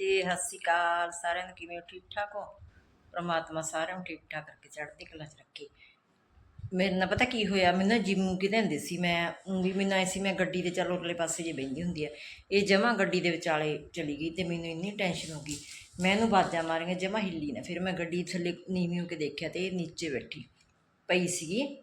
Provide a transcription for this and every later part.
ਜੀ, ਸਤਿ ਸ਼੍ਰੀ ਅਕਾਲ ਸਾਰਿਆਂ ਨੂੰ। ਕਿਵੇਂ ਹੋ? ਠੀਕ ਠਾਕ ਹੋ? ਪ੍ਰਮਾਤਮਾ ਸਾਰਿਆਂ ਨੂੰ ਠੀਕ ਠਾਕ ਕਰਕੇ ਚੜ੍ਹਦੀ ਕਲਾ 'ਚ ਰੱਖੇ। ਮੇਰੇ ਨਾਲ ਪਤਾ ਕੀ ਹੋਇਆ? ਮੈਨੂੰ ਨਾ ਜਿੰਮੂ ਕਿਤੇ ਹੁੰਦੀ ਸੀ ਮੈਂ ਵੀ ਮੈਨੂੰ ਐ ਸੀ ਮੈਂ ਗੱਡੀ ਦੇ ਚੱਲ ਉਰਲੇ ਪਾਸੇ ਜੇ ਬੈਂਦੀ ਹੁੰਦੀ ਹੈ ਇਹ ਜਮਾ ਗੱਡੀ ਦੇ ਵਿਚਾਲੇ ਚਲੀ ਗਈ ਤੇ ਮੈਨੂੰ ਇੰਨੀ ਟੈਨਸ਼ਨ ਹੋ ਗਈ। ਮੈਂ ਇਹਨੂੰ ਬਾਜਾਂ ਮਾਰੀਆਂ, ਜਮਾ ਹਿੱਲੀ ਨਾ। ਫਿਰ ਮੈਂ ਗੱਡੀ ਥੱਲੇ ਨੀਵੀਂ ਹੋ ਕੇ ਦੇਖਿਆ ਤੇ ਇਹ ਨੀਚੇ ਬੈਠੀ ਪਈ ਸੀਗੀ।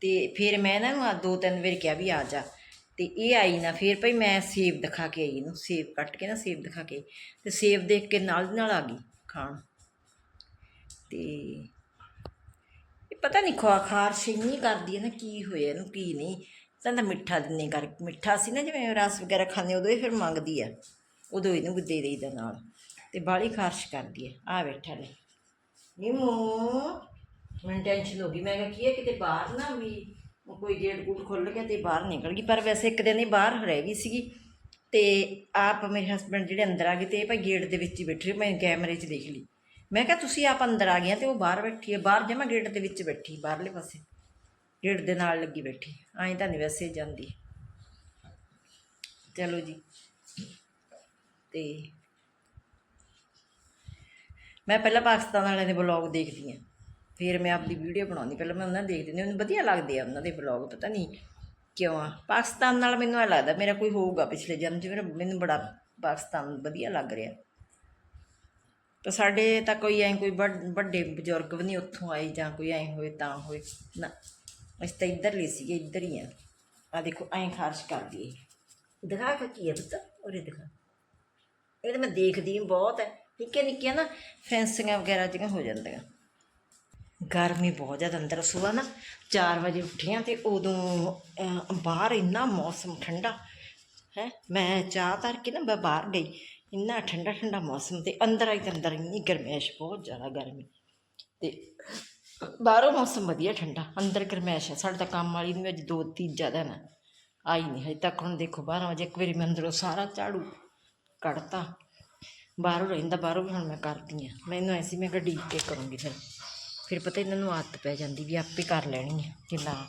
ਤੇ ਫਿਰ ਮੈਂ ਨਾ ਦੋ ਤਿੰਨ ਵਾਰ ਕਿਹਾ ਵੀ ਆ ਜਾ। ਤੇ ਇਹ ਆਈ ਨਾ ਫਿਰ ਭਈ ਮੈਂ ਸੇਬ ਦਿਖਾ ਕੇ ਆਈ ਇਹਨੂੰ, ਸੇਬ ਕੱਟ ਕੇ ਨਾ ਸੇਬ ਦਿਖਾ ਕੇ ਆਈ। ਤੇ ਸੇਬ ਦੇਖ ਕੇ ਨਾਲ ਦੀ ਨਾਲ ਆ ਗਈ ਖਾਣ। ਤੇ ਇਹ ਪਤਾ ਨਹੀਂ ਖਵਾ ਖਾਰਸ਼ ਇੰਨੀ ਕਰਦੀ ਹੈ ਨਾ ਕੀ ਹੋਇਆ ਇਹਨੂੰ, ਕੀ ਨਹੀਂ। ਤਾਂ ਤਾਂ ਮਿੱਠਾ ਦਿੰਨੇ ਕਰ, ਮਿੱਠਾ ਸੀ ਨਾ ਜਿਵੇਂ ਰਸ ਵਗੈਰਾ ਖਾਂਦੇ ਉਦੋਂ ਇਹ ਫਿਰ ਮੰਗਦੀ ਆ, ਉਦੋਂ ਇਹਨੂੰ ਵੀ ਦੇ ਦੇਈਦਾ ਨਾਲ। ਤੇ ਬਾਹਲੀ ਖਾਰਸ਼ ਕਰਦੀ ਹੈ ਆ ਬੈਠਾ ਲੈ। ਨਿੰਮੋ, ਮੈਨੂੰ ਟੈਨਸ਼ਨ ਹੋ ਗਈ, ਮੈਂ ਕਿਹਾ ਕੀ ਹੈ ਕਿਤੇ ਬਾਹਰ ਨਾ ਵੀ ਉਹ ਕੋਈ ਗੇਟ ਗੂਟ ਖੁੱਲ ਗਿਆ ਤੇ ਬਾਹਰ ਨਿਕਲ ਗਈ, ਪਰ ਵੈਸੇ ਇੱਕ ਦਿਨ ਹੀ ਬਾਹਰ ਰਹਿ ਗਈ ਸੀਗੀ ਤੇ ਆਪ ਮੇਰੇ ਹਸਬੰਡ ਜਿਹੜੇ ਅੰਦਰ ਆ ਗਏ ਤੇ ਇਹ ਭਾਈ ਗੇਟ ਦੇ ਵਿੱਚ ਹੀ ਬੈਠੇ, ਮੈਂ ਕੈਮਰੇ 'ਚ ਦੇਖ ਲਈ। ਮੈਂ ਕਿਹਾ, ਤੁਸੀਂ ਆਪ ਅੰਦਰ ਆ ਗਏ ਤੇ ਉਹ ਬਾਹਰ ਬੈਠੀ ਹੈ ਬਾਹਰ ਜਮਾ ਗੇਟ ਦੇ ਵਿੱਚ ਬੈਠੀ, ਬਾਹਰਲੇ ਪਾਸੇ। ਗੇਟ ਦੇ ਨਾਲ ਲੱਗੀ ਬੈਠੀ, ਐਂ ਤਾਂ ਨਹੀਂ ਵੈਸੇ ਜਾਂਦੀ। ਚਲੋ ਜੀ। ਤੇ ਮੈਂ ਪਹਿਲਾਂ ਪਾਕਿਸਤਾਨ ਵਾਲਿਆਂ ਦੇ ਬਲੌਗ ਦੇਖਦੀ ਹਾਂ ਫਿਰ ਮੈਂ ਆਪਦੀ ਵੀਡੀਓ ਬਣਾਉਂਦੀ, ਪਹਿਲਾਂ ਮੈਂ ਉਹਨਾਂ ਦੇ ਦੇਖਦੀ ਹੁੰਦੀ ਮੈਨੂੰ ਵਧੀਆ ਲੱਗਦੇ ਆ ਉਹਨਾਂ ਦੇ ਬਲੌਗ ਪਤਾ ਨਹੀਂ ਕਿਉਂ ਆ। ਪਾਕਿਸਤਾਨ ਨਾਲ ਮੈਨੂੰ ਇਹ ਲੱਗਦਾ, ਮੇਰਾ ਕੋਈ ਹੋਊਗਾ ਪਿਛਲੇ ਜਨਮ 'ਚ, ਮੇਰਾ ਮੈਨੂੰ ਬੜਾ ਪਾਕਿਸਤਾਨ ਵਧੀਆ ਲੱਗ ਰਿਹਾ। ਤਾਂ ਸਾਡੇ ਤਾਂ ਕੋਈ ਐ ਕੋਈ ਵੱਡ- ਵੱਡੇ ਬਜ਼ੁਰਗ ਵੀ ਨਹੀਂ ਉੱਥੋਂ ਆਏ, ਜਾਂ ਕੋਈ ਐ ਹੋਏ, ਤਾਂ ਹੋਏ। ਨਾ, ਅਸੀਂ ਤਾਂ ਇੱਧਰ ਲਈ ਸੀਗੇ, ਇੱਧਰ ਹੀ ਆ। ਆ ਦੇਖੋ, ਐਂ ਖਾਰਸ਼ ਕਰਦੀ ਏ। ਦਿਖਾ ਕੇ ਕੀ ਹੈ ਪੁੱਤ, ਉਰੇ ਦਿਖਾ। ਇਹ ਤਾਂ ਮੈਂ ਦੇਖਦੀ ਬਹੁਤ ਹੈ ਨਿੱਕੀਆਂ ਨਿੱਕੀਆਂ ਨਾ ਫੈਂਸਿੰਗਾਂ ਵਗੈਰਾ ਜਿਹੀਆਂ ਹੋ ਜਾਂਦੀਆਂ। ਗਰਮੀ ਬਹੁਤ ਜ਼ਿਆਦਾ, ਅੰਦਰ ਸੁਬਾ ਨਾ 4 ਵਜੇ ਉੱਠੀਆਂ ਤੇ ਉਦੋਂ ਬਾਹਰ ਇੰਨਾ ਮੌਸਮ ਠੰਡਾ, ਹੈ, ਮੈਂ ਚਾਹ ਧਰ ਕੇ ਨਾ ਮੈਂ ਬਾਹਰ ਗਈ, ਇੰਨਾ ਠੰਡਾ ਠੰਡਾ ਮੌਸਮ ਤੇ ਅੰਦਰ ਆਈ ਤੇ ਅੰਦਰ ਇੰਨੀ ਗਰਮੈਸ਼, ਬਹੁਤ ਜ਼ਿਆਦਾ ਗਰਮੀ ਤੇ ਬਾਹਰੋਂ ਮੌਸਮ ਵਧੀਆ ਠੰਡਾ, ਅੰਦਰ ਗਰਮੈਸ਼ ਹੈ ਸਾਡੇ ਤਾਂ ਕੰਮ ਵਾਲੀ ਨੂੰ ਅੱਜ ਦੋ ਤੀਜਾ ਦਿਨ ਹੈ ਆਈ ਨਹੀਂ, ਹਜੇ ਤੱਕ ਹੁਣ ਦੇਖੋ 12 ਵਜੇ ਇੱਕ ਵਾਰੀ ਮੈਂ ਅੰਦਰੋਂ ਸਾਰਾ ਝਾੜੂ ਕੱਢਤਾ, ਬਾਹਰੋਂ ਰਹਿੰਦਾ, ਬਾਹਰੋਂ ਵੀ ਹੁਣ ਮੈਂ ਕਰਦੀ ਆ ਮੈਨੂੰ ਐਸੀ ਮੈਂ ਗੱਡੀ ਕੇ ਕਰੂੰਗੀ ਫਿਰ। ਫਿਰ ਪਤਾ ਇਹਨਾਂ ਨੂੰ ਆਦਤ ਪੈ ਜਾਂਦੀ ਵੀ ਆਪੇ ਕਰ ਲੈਣੀ ਹੈ ਕਿ ਨਾ।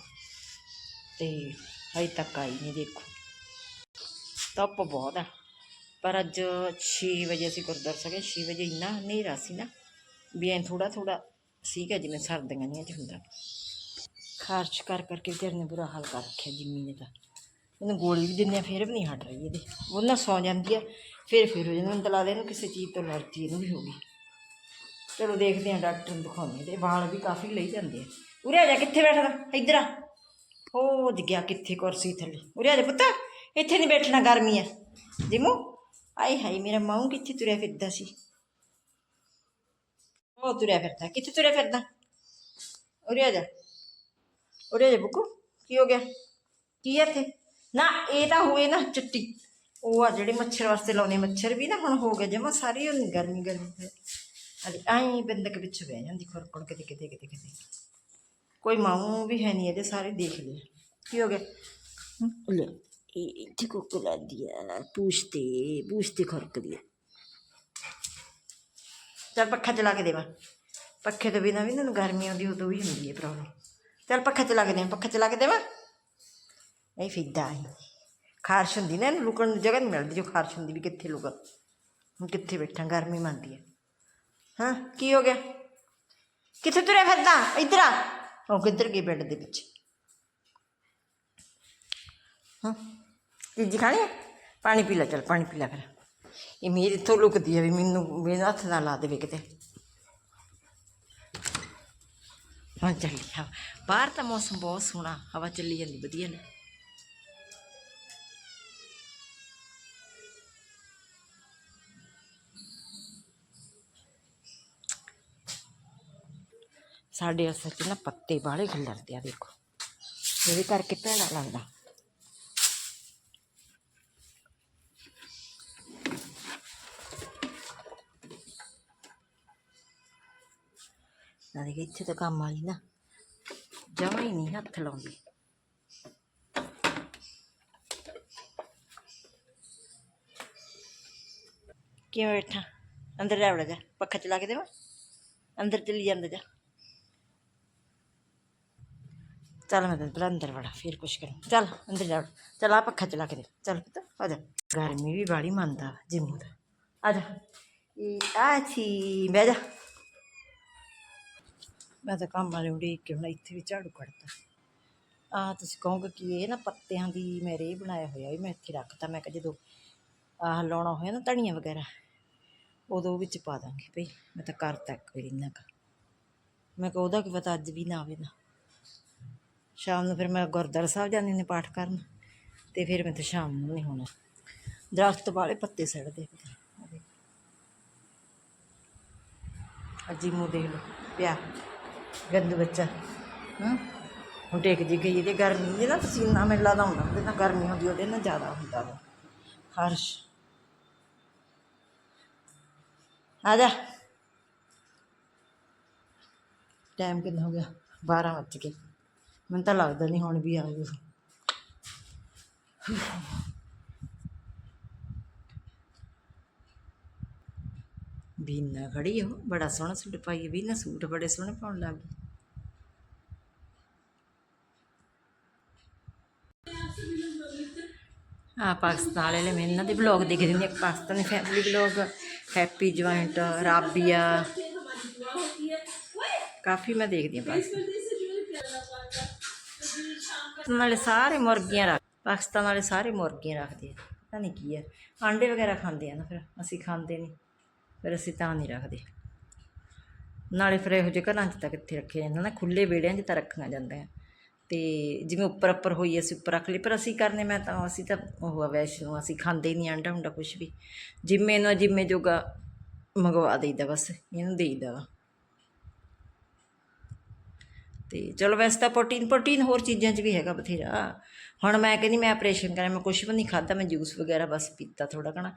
ਤੇ ਹਜੇ ਤੱਕ ਆਈ ਨਹੀਂ, ਦੇਖੋ। ਧੁੱਪ ਬਹੁਤ ਆ। ਪਰ ਅੱਜ 6 ਵਜੇ ਅਸੀਂ ਗੁਰਦੁਆਰਾ ਸਾਹਿਬ 6 ਵਜੇ ਇੰਨਾ ਹਨੇਰਾ ਸੀ ਨਾ, ਵੀ ਐਂ ਥੋੜਾ ਥੋੜਾ ਸੀਗਾ ਜਿਵੇਂ ਸਰਦੀਆਂ ਦੀਆਂ ਚ ਹੁੰਦਾ। ਖਾਰਸ਼ ਕਰ ਕਰਕੇ ਵਿਚਾਰੇ ਨੇ ਬੁਰਾ ਹਾਲ ਕਰ ਰੱਖਿਆ ਜਿੰਮੀ ਨੇ ਤਾਂ। ਇਹਨੂੰ ਗੋਲੀ ਵੀ ਦਿੰਦੇ ਆ, ਫਿਰ ਵੀ ਨਹੀਂ ਹਟ ਰਹੀ ਇਹਦੇ। ਉਹ ਨਾ ਸੌ ਜਾਂਦੀ ਆ ਫਿਰ ਫਿਰ ਹੋ ਜਾਂਦਾ ਮੈਨੂੰ ਤਾਂ ਲੱਗਦਾ ਇਹਨੂੰ ਕਿਸੇ ਚੀਜ਼ ਤੋਂ ਐਲਰਜੀ ਇਹਨੂੰ ਵੀ ਹੋ ਗਈ। ਚਲੋ ਦੇਖਦੇ ਹਾਂ, ਡਾਕਟਰ ਨੂੰ ਦਿਖਾਉਂਦੇ ਤੇ ਵਾਲ ਵੀ ਕਾਫੀ ਲਈ ਜਾਂਦੇ ਆ। ਉਰੇ ਆ ਜਾ, ਕਿੱਥੇ ਬੈਠਦਾ ਇੱਧਰ ਆ। ਹੋ ਗਿਆ ਕਿੱਥੇ ਕੁਰਸੀ ਥੱਲੇ। ਉਰੇ ਆ ਜਾ ਪੁੱਤ। ਇੱਥੇ ਨਹੀਂ ਬੈਠਣਾ, ਗਰਮੀ ਆ। ਜਿਮੂ ਆਈ ਹਾਈ ਮੇਰਾ ਮਾਊ ਕਿੱਥੇ ਤੁਰਿਆ ਫਿਰਦਾ ਸੀ? ਉਹ ਤੁਰਿਆ ਫਿਰਦਾ। ਕਿੱਥੇ ਤੁਰਿਆ ਫਿਰਦਾ? ਉਰੇ ਆ ਜਾ। ਉਰੇ ਆ ਜਾ ਬੁੱਕੂ। ਕੀ ਹੋ ਗਿਆ? ਕੀ ਆ ਇੱਥੇ? ਨਾ, ਇਹ ਤਾਂ ਹੋਏ ਨਾ ਚਿੱਟੀ। ਉਹ ਆ ਜਿਹੜੇ ਮੱਛਰ ਵਾਸਤੇ ਲਾਉਣੇ ਮੱਛਰ ਵੀ ਨਾ ਹੁਣ ਹੋ ਗਏ ਜਮਾ, ਸਾਰੀ ਉਹ ਗਰਮੀ ਗਰਮੀ। ਅਰੇ ਆਈ ਬੰਦਕ ਪਿੱਛੇ ਬਹਿ ਜਾਂਦੀ ਖੁਰਕਣ ਕਿਤੇ ਕਿਤੇ ਕਿਤੇ ਕਿਤੇ। ਕੋਈ ਮਾਊ ਵੀ ਹੈ ਨਹੀਂ ਇਹਦੇ ਸਾਰੇ ਦੇਖ ਲਏ। ਕੀ ਹੋ ਗਿਆ? ਲੈ ਇਹ ਇੱਥੇ ਕੁੱਕ ਲਾਦੀ ਆ ਪੂਛਤੇ ਪੂਛਤੇ ਖੁਰਕਦੀ ਆ। ਚੱਲ ਪੱਖਾ ਚਲਾ ਕੇ ਦੇਵਾ। ਪੱਖੇ ਤੋਂ ਬਿਨਾਂ ਵੀ ਇਹਨਾਂ ਨੂੰ ਗਰਮੀ ਆਉਂਦੀ ਉਦੋਂ ਵੀ ਹੁੰਦੀ ਹੈ ਪ੍ਰੋਬਲਮ ਚੱਲ ਪੱਖਾ ਚਲਾ ਕੇ ਦੇ ਪੱਖਾ ਚਲਾ ਕੇ ਦੇਵਾ? ਇਹ ਫਿੱਦਾ ਹੈ। ਖਾਰਸ਼ ਹੁੰਦੀ ਨਾ ਇਹਨੂੰ ਲੁਕਣ ਨੂੰ ਜਗ੍ਹਾ ਨਹੀਂ ਮਿਲਦੀ ਜੋ ਖਾਰਸ਼ ਹੁੰਦੀ ਵੀ ਕਿੱਥੇ ਲੁਕਾ ਹੁਣ ਕਿੱਥੇ ਬੈਠਾ ਗਰਮੀ ਮੰਦੀ ਹੈ ਹਾਂ, ਕੀ ਹੋ ਗਿਆ? ਕਿੱਥੇ ਤੁਰਿਆ ਫਿਰਦਾ? ਇੱਧਰ ਆ। ਉਹ ਕਿੱਧਰ ਗਈ ਬੈੱਡ ਦੇ ਵਿੱਚ ਹਾਂ, ਚੀਜ਼ੀ ਖਾਣੀ ਹੈ ਪਾਣੀ ਪੀ ਲੈ, ਚੱਲ ਪਾਣੀ ਪੀ ਲੈ ਫਿਰ। ਇਹ ਮੇਰੀ ਤੋਂ ਲੁਕਦੀ ਹੈ ਵੀ ਮੈਨੂੰ ਮੇਰੇ ਹੱਥ ਨਾਲ ਲਾ ਦੇਵੇ ਕਿਤੇ। ਹਾਂ ਚੱਲੀ ਹਵਾ ਬਾਹਰ ਤਾਂ ਮੌਸਮ ਬਹੁਤ ਸੋਹਣਾ, ਹਵਾ ਚੱਲੀ ਜਾਂਦੀ, ਵਧੀਆ ਨੇ। ਸਾਡੇ ਅਸਲ 'ਚ ਨਾ ਪੱਤੇ ਬਾਹਲੇ ਖਿਲਰਦੇ ਆ, ਦੇਖੋ। ਇਹਦੇ ਕਰਕੇ ਭੈੜਾ ਲੱਗਦਾ ਨਾ ਦੇਖ ਇੱਥੇ ਤਾਂ ਕੰਮ ਆਈ ਨਾ ਜਮਾ ਹੀ ਨਹੀਂ ਹੱਥ ਲਾਉਂਦੀ। ਕਿਵੇਂ ਬੈਠਾ? ਅੰਦਰ ਜਾ ਵੜਾ ਜਾ, ਪੱਖਾ ਚਲਾ ਕੇ ਦੇਵਾਂ। ਅੰਦਰ ਚਲੀ ਜਾਂਦਾ ਜਾ। ਚੱਲ ਮੈਂ ਤੈਨੂੰ ਪਹਿਲਾਂ ਅੰਦਰ ਵੜਾ, ਫਿਰ ਕੁਛ ਕਰਾਂ। ਚੱਲ, ਅੰਦਰ ਜਾ ਚੱਲ, ਆ ਪੱਖਾ ਚਲਾ ਕੇ ਦੇ। ਚੱਲ ਪੁੱਤ, ਆ ਜਾ। ਗਰਮੀ ਵੀ ਬਾੜੀ ਮੰਨਦਾ ਜਿੰਮੂ ਦਾ। ਆ ਜਾ। ਇਹ ਆ ਛੀ, ਬਹਿ ਜਾ। ਮੈਂ ਤਾਂ ਕੰਮ ਵਾਲੇ ਉਡੀਕ ਕੇ ਹੁਣ ਇੱਥੇ ਵੀ ਝਾੜੂ ਕੱਢਤਾ। ਆ ਤੁਸੀਂ ਕਹੋਗੇ ਕਿ ਇਹ ਨਾ ਪੱਤਿਆਂ ਦੀ ਮੈਂ ਰੇ ਬਣਾਇਆ ਹੋਇਆ ਵੀ ਮੈਂ ਇੱਥੇ ਰੱਖਤਾ। ਮੈਂ ਕਿਹਾ ਜਦੋਂ ਆਹ ਲਾਉਣਾ ਹੋਇਆ ਨਾ ਧਨੀਆ ਵਗੈਰਾ, ਉਦੋਂ ਵਿੱਚ ਪਾ ਦਾਂਗੇ ਭਈ। ਮੈਂ ਤਾਂ ਕਰਤਾ ਇੱਕ ਵਾਰੀ ਇੰਨਾ ਮੈਂ ਕਿਹਾ ਉਹਦਾ ਕੀ ਪਤਾ ਅੱਜ ਵੀ ਨਾ ਆਵੇ ਨਾ। ਸ਼ਾਮ ਨੂੰ ਫਿਰ ਮੈਂ ਗੁਰਦੁਆਰਾ ਸਾਹਿਬ ਜਾਂਦੀ ਨੇ ਪਾਠ ਕਰਨ ਤੇ ਫਿਰ ਮੈਂ ਤੇ ਸ਼ਾਮ ਨੂੰ ਨਹੀਂ ਹੋਣਾ। ਦਰਖਤ ਵਾਲੇ ਪੱਤੇ ਸੜਦੇ ਪਏ ਅਜੀ ਮੂੰਹ ਦੇਖ ਲਓ, ਪਿਆ। ਗੰਦ ਬੱਚਾ। ਹਾਂ? ਹੁਣ ਟੇਕ ਜੀ ਗਈ ਇਹਦੇ ਗਰਮੀ ਇਹਦਾ ਪਸੀਨਾ ਮੈਨੂੰ ਲੱਗਦਾ ਹੁੰਦਾ, ਉਹਦੇ ਨਾਲ ਗਰਮੀ ਹੁੰਦੀ, ਉਹਦੇ ਨਾਲ ਜ਼ਿਆਦਾ ਹੁੰਦਾ ਵਾ। ਹਰਸ਼। ਆ ਜਾ। ਟਾਈਮ ਕਿੰਨਾ ਹੋ ਗਿਆ? 12 ਵੱਜ ਗਏ। ਮੈਨੂੰ ਤਾਂ ਲੱਗਦਾ ਨਹੀਂ ਹੁਣ ਵੀ ਆਊਗਾ। ਬੀਨਾ ਖੜੀ ਉਹ, ਬੜਾ ਸੋਹਣਾ ਸੂਟ ਪਾਈ ਬੀਨਾ ਸੂਟ ਬੜੇ ਸੋਹਣੇ ਪਾਉਣ ਲੱਗ ਗਈ। ਆ ਪਾਕਿਸਤਾਨ ਵਾਲੇ ਮੈਂ ਇਹਨਾਂ ਦੇ ਬਲੌਗ ਦੇਖਦੀ ਹੁੰਦੀ ਹਾਂ Pakistani family blog happy joint Rabia. ਕਾਫੀ ਮੈਂ ਦੇਖਦੀ ਹਾਂ ਪਾਕਿਸਤਾਨ। ਪਾਕਿਸਤਾਨ ਵਾਲੇ ਸਾਰੇ ਮੁਰਗੀਆਂ ਰੱਖ, ਪਾਕਿਸਤਾਨ ਵਾਲੇ ਸਾਰੇ ਮੁਰਗੀਆਂ ਰੱਖਦੇ ਆ। ਪਤਾ ਨਹੀਂ ਕੀ ਹੈ ਆਂਡੇ ਵਗੈਰਾ ਖਾਂਦੇ ਆ ਨਾ ਫਿਰ, ਅਸੀਂ ਖਾਂਦੇ ਨਹੀਂ ਫਿਰ ਅਸੀਂ ਤਾਂ ਨਹੀਂ ਰੱਖਦੇ। ਨਾਲੇ ਫਿਰ ਇਹੋ ਜਿਹੇ ਘਰਾਂ 'ਚ ਤਾਂ ਕਿੱਥੇ ਰੱਖਿਆ ਜਾਂਦਾ ਨਾ ਖੁੱਲੇ ਵਿਹੜਿਆਂ 'ਚ ਤਾਂ ਰੱਖੀਆਂ ਜਾਂਦੀਆਂ। ਤੇ ਜਿਵੇਂ ਉੱਪਰ ਉੱਪਰ ਹੋਈ ਅਸੀਂ ਉੱਪਰ ਰੱਖ ਲਈ, ਪਰ ਅਸੀਂ ਕਰਨੇ, ਮੈਂ ਤਾਂ ਅਸੀਂ ਤਾਂ ਉਹ ਆ ਅਸੀਂ ਖਾਂਦੇ ਨਹੀਂ ਆਂਡਾ ਹੁੰਦਾ ਕੁਝ ਵੀ। ਜਿੰਮੇ ਨੂੰ ਜਿੰਮੇ ਜੋਗਾ ਮੰਗਵਾ ਦੇਈਦਾ ਬਸ, ਇਹਨੂੰ ਦੇਈਦਾ ਵਾ। ਤੇ ਚਲੋ ਵੈਸੇ ਤਾਂ ਪ੍ਰੋਟੀਨ ਪ੍ਰੋਟੀਨ ਹੋਰ ਚੀਜ਼ਾਂ 'ਚ ਵੀ ਹੈਗਾ ਬਥੇਰਾ। ਹੁਣ ਮੈਂ ਕਹਿੰਦੀ ਮੈਂ ਆਪਰੇਸ਼ਨ ਕਰਾਂ, ਮੈਂ ਕੁਝ ਵੀ ਨਹੀਂ ਖਾਦਾ ਮੈਂ ਜੂਸ ਵਗੈਰਾ ਬਸ ਪੀਤਾ ਥੋੜਾ ਘਣਾ।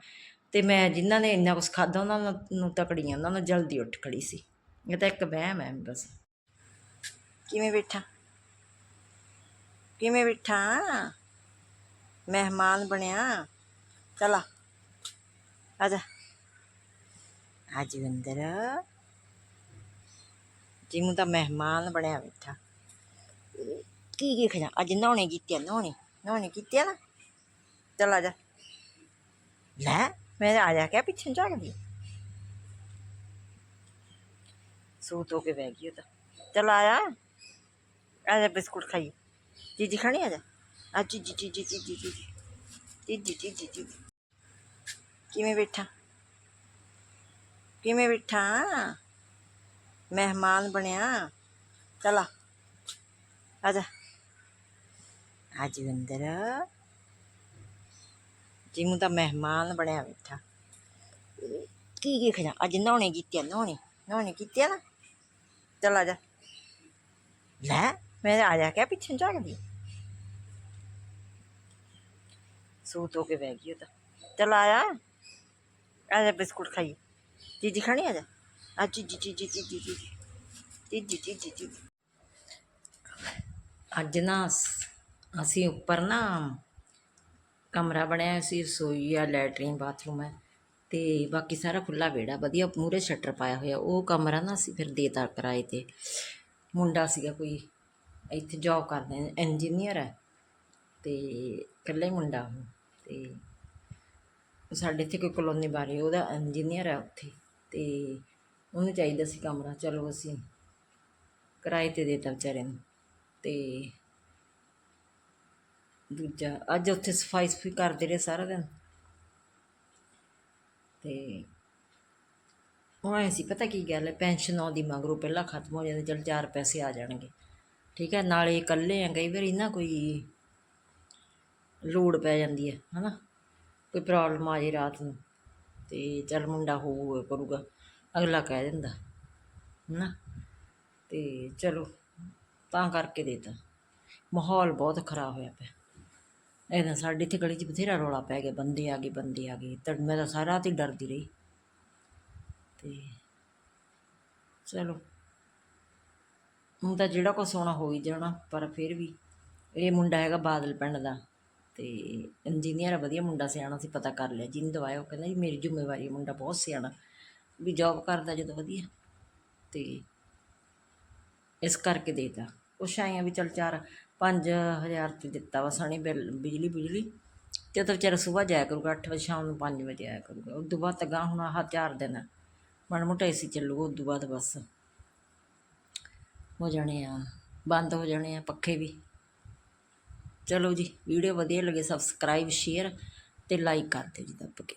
ਤੇ ਮੈਂ ਜਿਨ੍ਹਾਂ ਨੇ ਇੰਨਾ ਕੁਝ ਖਾਦਾ ਉਹਨਾਂ ਨੂੰ- ਤਕੜੀਆਂ ਉਹਨਾਂ ਨੂੰ ਜਲਦੀ ਉੱਠ ਖੜੀ ਸੀ। ਇਹ ਤਾਂ ਇੱਕ ਵਹਿਮ ਹੈ ਬਸ। ਕਿਵੇਂ ਬੈਠਾ? ਕਿਵੇਂ ਬੈਠਾ? ਮਹਿਮਾਨ ਬਣਿਆ। ਚਲਾ ਆ। ਜਾ। जिम्मू का मेहमान बनया बैठा की की खजा अज नहाने की नहाने नहाने की ना चल आ जा लै मैं आ जा क्या पिछले पिछे झाकदी सूत होके बह गई ओदा चल आया आ जा बिस्कुट खाइए चीजी खानी आ जा आ चीजी चीजी चीजी चीजी चीजी चीजी जीजी किमें बैठा किमें बैठा मेहमान बनया। चला। आजा। आज अंदर जिमू का मेहमान बनया बैठा। की की खजा? अज नहाने की नहाने। नहाने की ना? चल आजा। लै, मैं आ जा क्या पिछे झाकदी सूत होके बह गई चल आया। आजा बिस्कुट खाइए। चीजी खानी आजा? 啊叽叽叽叽叽叽叽，叽叽叽叽叽。ਅੱਜ ਨਾ ਅਸ- ਅਸੀਂ ਉੱਪਰ ਨਾ ਕਮਰਾ ਬਣਾਇਆ ਹੋਇਆ ਸੀ ਰਸੋਈ ਆ ਲੈਟਰੀਨ ਬਾਥਰੂਮ ਹੈ ਤੇ ਬਾਕੀ ਸਾਰਾ ਖੁੱਲਾ ਵਿਹੜਾ ਵਧੀਆ ਮੂਰੇ ਸ਼ਟਰ ਪਾਇਆ ਹੋਇਆ ਉਹ ਕਮਰਾ ਨਾ ਅਸੀਂ ਫਿਰ ਦੇਤਾ ਕਿਰਾਏ ਤੇ ਮੁੰਡਾ ਸੀਗਾ ਕੋਈ ਇੱਥੇ ਜੌਬ ਕਰਦਾ ਇੰਜੀਨੀਅਰ ਹੈ ਤੇ ਇਕੱਲਾ ਹੀ ਮੁੰਡਾ ਉਹ ਤੇ ਸਾਡੇ ਇੱਥੇ ਕੋਈ ਕਲੋਨੀ ਬਾਰੇ ਉਹਦਾ ਇੰਜੀਨੀਅਰ ਹੈ ਉੱਥੇ ਤੇ ਉਹਨੂੰ ਚਾਹੀਦਾ ਸੀ ਕਮਰਾ। ਚਲੋ ਅਸੀਂ ਕਿਰਾਏ ਤੇ ਦੇਤਾ ਵਿਚਾਰੇ ਨੂੰ। ਤੇ ਦੂਜਾ, ਅੱਜ ਉੱਥੇ ਸਫ਼ਾਈ ਸਫ਼ਾਈ ਕਰਦੇ ਰਹੇ ਸਾਰਾ ਦਿਨ। ਤੇ ਉਹ ਐਂ ਸੀ, ਪਤਾ ਕੀ ਗੱਲ ਹੈ, ਪੈਨਸ਼ਨ ਆਉਂਦੀ ਮਗਰੋਂ ਪਹਿਲਾਂ ਖਤਮ ਹੋ ਜਾਂਦੇ, ਚਲ ਚਾਰ ਪੈਸੇ ਆ ਜਾਣਗੇ। ਠੀਕ ਹੈ, ਨਾਲੇ ਇਕੱਲੇ ਆ, ਕਈ ਵਾਰੀ ਨਾ ਕੋਈ ਲੋੜ ਪੈ ਜਾਂਦੀ ਹੈ, ਹਨਾ? ਕੋਈ ਪ੍ਰੋਬਲਮ ਆ ਜੇ ਰਾਤ ਨੂੰ। ਤੇ ਚੱਲ ਮੁੰਡਾ ਹੋਊਗਾ, ਕਰੂਗਾ। ਅਗਲਾ ਕਹਿ ਦਿੰਦਾ, ਨਾ, ਤੇ ਚਲੋ, ਤਾਂ ਕਰਕੇ ਦੇਤਾ। ਮਾਹੌਲ ਬਹੁਤ ਖਰਾਬ ਹੋਇਆ ਪਿਆ। ਇਹਦਾ ਸਾਡੇ ਇੱਥੇ ਗਲੀ 'ਚ ਬਥੇਰਾ ਰੌਲਾ ਪੈ ਗਿਆ, ਬੰਦੇ ਆ ਗਏ, ਬੰਦੇ ਆ ਗਏ। ਤੜ ਮੈਂ ਤਾਂ ਸਾਰਾ ਰਾਤ ਹੀ ਡਰਦੀ ਰਹੀ। ਤੇ ਚਲੋ, ਹੁਣ ਤਾਂ ਜਿਹੜਾ ਕੁਛ ਹੋਣਾ ਹੋ ਹੀ ਜਾਣਾ, ਪਰ ਫਿਰ ਵੀ ਇਹ ਮੁੰਡਾ ਹੈਗਾ ਬਾਦਲ ਪਿੰਡ ਦਾ ਤੇ ਇੰਜੀਨੀਅਰ ਆ, ਵਧੀਆ ਮੁੰਡਾ, ਸਿਆਣਾ ਸੀ, ਪਤਾ ਕਰ ਲਿਆ। ਜਿਹਨੇ ਦਵਾਇਆ, ਉਹ ਕਹਿੰਦਾ ਜੀ, ਮੇਰੀ ਜ਼ਿੰਮੇਵਾਰੀ ਹੈ ਮੁੰਡਾ ਬਹੁਤ ਸਿਆਣਾ। ਵੀ ਜੌਬ ਕਰਦਾ ਜਦੋਂ ਵਧੀਆ। ਤੇ ਇਸ ਕਰਕੇ ਦੇਤਾ। ਕੁਛ ਆਈਆਂ ਵੀ ਚਲ ਚਾਰ 5000 ਤੇ ਦਿੱਤਾ ਵਾ ਸਣੀ ਬਿੱਲ, ਬਿਜਲੀ ਬਿਜਲੀ। ਤੇ ਤਾਂ ਵਿਚਾਰਾ ਸਵੇਰ ਜਾਇਆ ਕਰੂਗਾ 8 ਵਜੇ ਸ਼ਾਮ ਨੂੰ 5 ਵਜੇ ਆਇਆ ਕਰੂਗਾ। ਉਸ ਤੋਂ ਬਾਅਦ ਤਾਂ ਹੁਣ ਆਹ ਚਾਰ ਦਿਨ ਮਾੜਾ ਮੋਟਾ ਏਸੀ ਚੱਲੂਗਾ ਉਸ ਤੋਂ ਬਾਅਦ ਬਸ। ਹੋ ਜਾਣੇ ਆ, ਬੰਦ ਹੋ ਜਾਣੇ ਆ ਪੱਖੇ ਵੀ। ਚਲੋ ਜੀ, ਵੀਡੀਓ ਵਧੀਆ ਲੱਗੇ ਸਬਸਕ੍ਰਾਈਬ ਸ਼ੇਅਰ ਤੇ ਲਾਈਕ ਕਰ ਦਿਓ ਜੀ, ਦੱਬ ਕੇ।